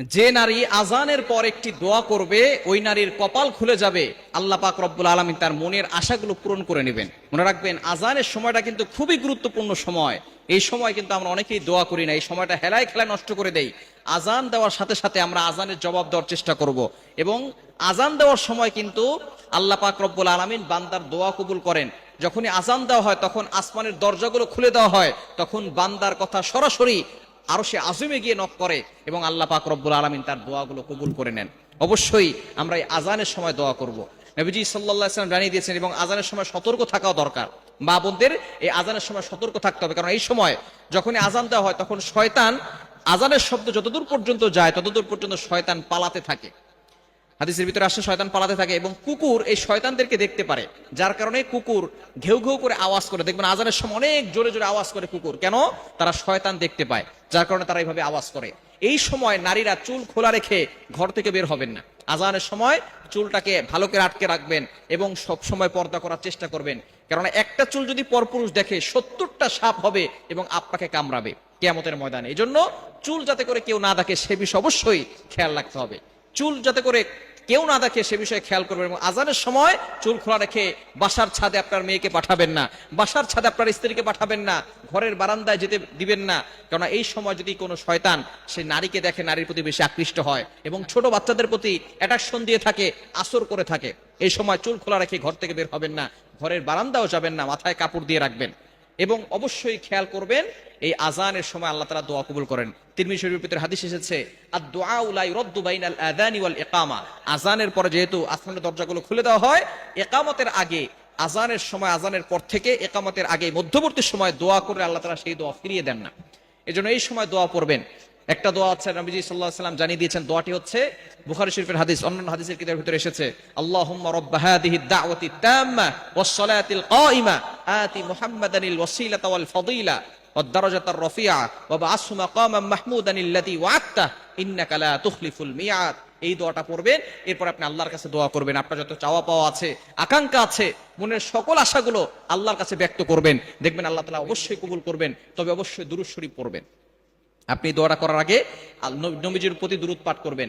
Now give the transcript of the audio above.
যে নারী আজানের পর একটি দোয়া করবে, ওই নারীর কপাল খুলে যাবে। আল্লাহ পাক রব্বুল আলমী তার মনের আশাগুলো পূরণ করে নেবেন। মনে রাখবেন, আজানের সময়টা কিন্তু খুবই গুরুত্বপূর্ণ সময়। এই সময় কিন্তু আমরা অনেকেই দোয়া করি না, এই সময়টা হেলায় খেলায় নষ্ট করে দেই। আজান দেওয়ার সাথে সাথে আমরা আজানের জবাব দেওয়ার চেষ্টা করব। এবং আজান দেওয়ার সময় কিন্তু আল্লাহ পাক রব্বুল আলমিন বান্দার দোয়া কবুল করেন। যখনই আজান দেওয়া হয়, তখন আসমানের দরজাগুলো খুলে দেওয়া হয়, তখন বান্দার কথা সরাসরি আরও সে আজমে গিয়ে নক করে এবং আল্লাহ পাক রব্বুল আলমিন তার দোয়াগুলো কবুল করে নেন। অবশ্যই আমরা এই আজানের সময় দোয়া করব। নবীজি সাল্লাহ সাল্লাম জানিয়ে দিয়েছেন, এবং আজানের সময় সতর্ক থাকাও দরকার। মা বোনদের এই আজানের সময় সতর্ক থাকতে হবে, কারণ এই সময় যখনই আজান দেওয়া হয়, তখন শয়তান আজানের শব্দ যতদূর পর্যন্ত যায়, ততদূর পর্যন্ত শয়তান পালাতে থাকে। হাদিসের ভিতরে আসে শয়তান পালাতে থাকে এবং কুকুর এই শয়তানদেরকে দেখতে পারে, যার কারণে কুকুর ঘেউ ঘেউ করে আওয়াজ করে। দেখবেন আজানের সময় অনেক জোরে জোরে আওয়াজ করে কুকুর। কেন? তারা শয়তান দেখতে পায়, যার কারণে তারা এইভাবে আওয়াজ করে। এই সময় নারীরা চুল খোলা রেখে ঘর থেকে বের হবেন না। আজানের সময় চুলটাকে ভালো করে আটকে রাখবেন এবং সব সময় পর্দা করার চেষ্টা করবেন। কেননা একটা চুল যদি পরপুরুষ দেখে সত্তরটা সাপ হবে এবং আপনাকে কামড়াবে কেয়ামতের ময়দানে। এই জন্য চুল যাতে করে কেউ না দেখে সে বিষয়ে অবশ্যই খেয়াল রাখতে হবে। চুল যাতে করে কেউ না দেখে সে বিষয়ে খেয়াল করবেন এবং আজানের সময় চুল খোলা রেখে বাসার ছাদে আপনার মেয়েকে পাঠাবেন না। বাসার ছাদে আপনার স্ত্রীকে পাঠাবেন না। ঘরের বারান্দায় যেতে দিবেন না। কেননা এই সময় যদি কোনো শয়তান সে নারীকে দেখে, নারীর প্রতি বেশি আকৃষ্ট হয় এবং ছোট বাচ্চাদের প্রতি অ্যাট্রাকশন দিয়ে থাকে, আসর করে থাকে, এই সময় চুল খোলা রেখে ঘর থেকে বের হবেন না। ঘরের বারান্দাও যাবেন না, মাথায় কাপড় দিয়ে রাখবেন। এবং অবশ্যই খেয়াল করবেন এই আজানের সময় আল্লাহ তালা দোয়া কবুল করেন। তিরমি শরীফের ভিতরে হাদিস এসেছে আর দোয়া উলাই রদ্দু বাইনাল আদানি ওয়াল একামা আজানের পরে যেহেতু আসমানের দরজাগুলো খুলে দেওয়া হয় একামতের আগে আজানের সময় আজানের পর থেকে একামতের আগে, মধ্যবর্তী সময় দোয়া করে আল্লাহ তালা সেই দোয়া ফিরিয়ে দেন না। এজন্য এই সময় দোয়া পড়বেন। একটা দোয়া আছে, নবীজি সাল্লাহ সাল্লাম জানিয়ে দিয়েছেন, দোয়াটি হচ্ছে বুখারী শরীফের হাদিস, অন্যান্য হাদিসের কিতাবের ভিতরে এসেছে ফাদিলা। অদ্দারজাতার রফিয়া বাবা আসুমা কম মাহমুদ আনিল্লাদি ওয়াক্তা ইন্নাকা লা তুখলিফুল মিয়াদ এই দোয়াটা পড়বেন, এরপর আপনি আল্লাহর কাছে দোয়া করবেন। আপনার যত চাওয়া পাওয়া আছে, আকাঙ্ক্ষা আছে, মনের সকল আশাগুলো আল্লাহর কাছে ব্যক্ত করবেন। দেখবেন আল্লাহ তালা অবশ্যই কবুল করবেন, তবে অবশ্যই দুরুশ্বরী পড়বেন। আপনি দোয়াটা করার আগে নবীজির প্রতি দূরত পাঠ করবেন।